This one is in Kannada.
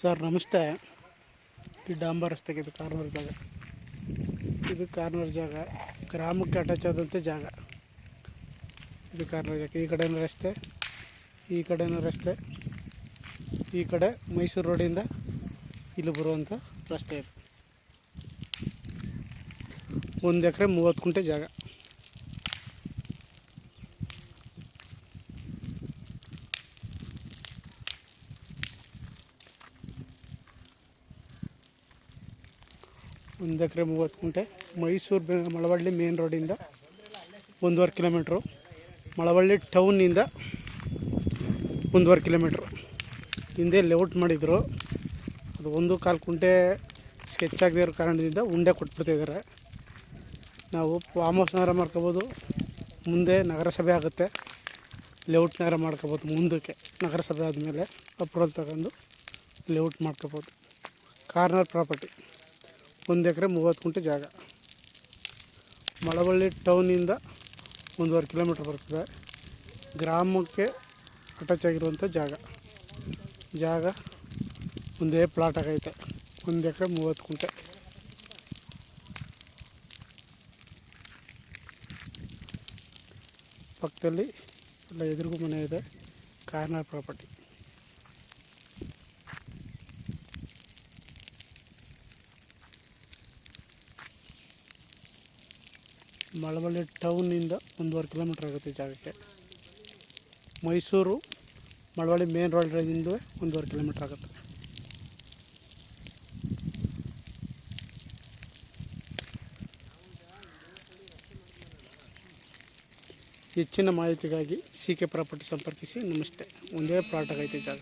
ಸರ್, ನಮಸ್ತೆ. ಈ ಡಾಂಬರ್ ರಸ್ತೆಗೆ ಇದು ಕಾರ್ನರ್ ಜಾಗ. ಇದು ಕಾರ್ನರ್ ಜಾಗ. ಗ್ರಾಮಕ್ಕೆ ಅಟ್ಯಾಚ್ ಆದಂಥ ಜಾಗ. ಇದು ಕಾರ್ನರ್ ಜಾಗ. ಈ ಕಡೆನ ರಸ್ತೆ, ಈ ಕಡೆಯೂ ರಸ್ತೆ, ಈ ಕಡೆ ಮೈಸೂರು ರೋಡಿಂದ ಇಲ್ಲಿ ಬರುವಂಥ ರಸ್ತೆ ಇದು. ಒಂದು ಎಕರೆ ಮೂವತ್ತು ಕುಂಟೆ ಜಾಗ. ಒಂದು ಎಕರೆ ಮೂವತ್ತು ಕುಂಟೆ ಮೈಸೂರು ಬೆ ಮಳವಳ್ಳಿ ಮೇನ್ ರೋಡಿಂದ ಒಂದೂವರೆ ಕಿಲೋಮೀಟ್ರು ಮಳವಳ್ಳಿ ಟೌನಿಂದ ಒಂದೂವರೆ ಕಿಲೋಮೀಟ್ರು ಹಿಂದೆ ಲೇಔಟ್ ಮಾಡಿದರು. ಅದು ಒಂದು ಕಾಲು ಕುಂಟೆ ಸ್ಕೆಚ್ ಆಗದೇ ಇರೋ ಕಾರಣದಿಂದ ಉಂಡೆ ಕೊಟ್ಬಿಡ್ತಿದ್ದಾರೆ ನಾವು ಫಾರ್ಮ್ ಹೌಸ್ ನಗರ ಮಾಡ್ಕೋಬೋದು. ಮುಂದೆ ನಗರಸಭೆ ಆಗುತ್ತೆ. ಲೇಔಟ್ ನಗರ ಮಾಡ್ಕೋಬೋದು ಮುಂದಕ್ಕೆ. ನಗರಸಭೆ ಆದಮೇಲೆ ಅಪ್ರೂವಲ್ ತಗೊಂಡು ಲೇಔಟ್ ಮಾಡ್ಕೋಬೋದು. ಕಾರ್ನರ್ ಪ್ರಾಪರ್ಟಿ ಒಂದು ಎಕರೆ ಮೂವತ್ತು ಕುಂಟೆ ಜಾಗ. ಮಳವಳ್ಳಿ ಟೌನಿಂದ ಒಂದೂವರೆ ಕಿಲೋಮೀಟ್ರ್ ಬರ್ತದೆ. ಗ್ರಾಮಕ್ಕೆ ಅಟ್ಯಾಚ್ ಆಗಿರುವಂಥ ಜಾಗ. ಜಾಗ ಒಂದೇ ಪ್ಲಾಟ್ ಆಗೈತೆ. ಒಂದು ಎಕರೆ ಮೂವತ್ತು ಕುಂಟೆ ಪಕ್ಕದಲ್ಲಿ ಎಲ್ಲ ಎದುರಿಗೂ ಮನೆ ಇದೆ. Corner property. ಮಳವಳ್ಳಿ ಟೌನಿಂದ ಒಂದೂವರೆ ಕಿಲೋಮೀಟ್ರ್ ಆಗುತ್ತೆ ಈ ಜಾಗಕ್ಕೆ. ಮೈಸೂರು, ಮಳವಳ್ಳಿ ಮೇನ್ ರೋಡಿಂದ ಒಂದೂವರೆ ಕಿಲೋಮೀಟ್ರ್ ಆಗುತ್ತೆ. ಹೆಚ್ಚಿನ ಮಾಹಿತಿಗಾಗಿ ಸಿ ಕೆ ಪ್ರಾಪರ್ಟಿ ಸಂಪರ್ಕಿಸಿ. ನಮಸ್ತೆ. ಒಂದೇ ಪ್ಲಾಟ್ ಆಗೈತೆ ಜಾಗ.